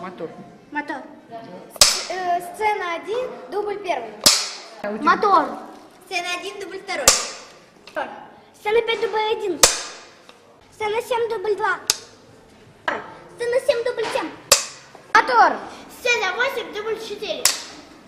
Мотор. Мотор. Сцена 1, дубль 1. А, Мотор. Сцена 1, дубль 2. Мотор. Сцена 5, дубль 1. Сцена 7, дубль 2. Сцена 7, дубль 7. Мотор. Сцена 8, дубль 4.